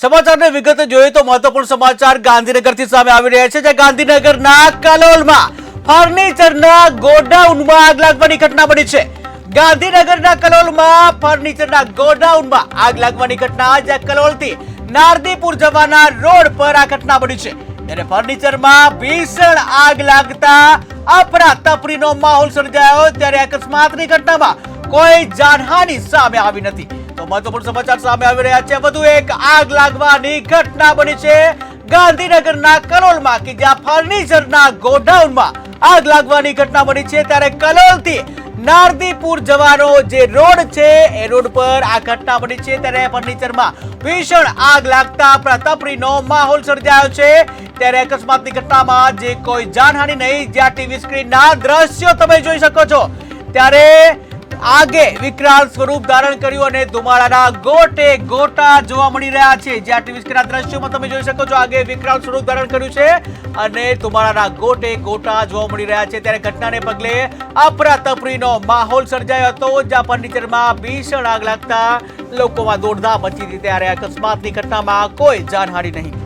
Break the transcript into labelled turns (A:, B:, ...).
A: સમાચારની વિગત જોઈએ તો મહત્વપૂર્ણ સમાચાર ગાંધીનગરથી સામે આવી રહ્યા છે, જ્યાં ગાંધીનગરના કલોલમાં ફર્નિચરના ગોડાઉનમાં આગ લાગવાની ઘટના બની છે. ગાંધીનગરના કલોલમાં ફર્નિચરના ગોડાઉનમાં આગ લાગવાની ઘટના, જ્યાં કલોલથી નારદીપુર જવાના રોડ પર આ ઘટના બની છે. ત્યારે ફર્નિચરમાં ભીષણ આગ લાગતા અફરાતફરીનો માહોલ સર્જાયો, ત્યારે અકસ્માતની ઘટનામાં કોઈ જાનહાની સામે આવી નથી. તો મહત્વપૂર્ણ સમાચાર સામે આવી રહ્યા છે. વધુ એક આગ લાગવાની ઘટના બની છે. ગાંધીનગરના કલોલમાં કે જ્યાં ફર્નિચરના ગોડાઉનમાં આગ લાગવાની ઘટના બની છે. ત્યારે કલોલથી નારદીપુર જવાનો જે રોડ છે, એ રોડ પર આ ઘટના બની છે. ત્યારે ફર્નિચરમાં ભીષણ આગ લાગતા પ્રતાપરીનો માહોલ સર્જાયો છે. ત્યારે અકસ્માતની ઘટનામાં જે કોઈ જાનહાની નહીં, જ્યાં ટીવી સ્ક્રીનના દ્રશ્યો તમે જોઈ શકો છો. ત્યારે આગે વિકરાળ સ્વરૂપ ધારણ કર્યું અને ધુમાડાના ગોટે ગોટા જોવા મળી રહ્યા છે. જ્યાં ટીવી સ્ક્રીનના દ્રશ્યોમાં તમે જોઈ શકો છો, આગે વિકરાળ સ્વરૂપ ધારણ કર્યું છે અને ધુમાડાના ગોટે ગોટા જોવા મળી રહ્યા છે. ત્યારે ઘટનાને પગલે અફરાતફરીનો માહોલ સર્જાયો હતો, જ્યાં ફર્નિચરમાં ભીષણ આગ લાગતા લોકોમાં દોડધામ મચી હતી. ત્યારે અકસ્માતની ઘટનામાં કોઈ જાનહાનિ નહીં.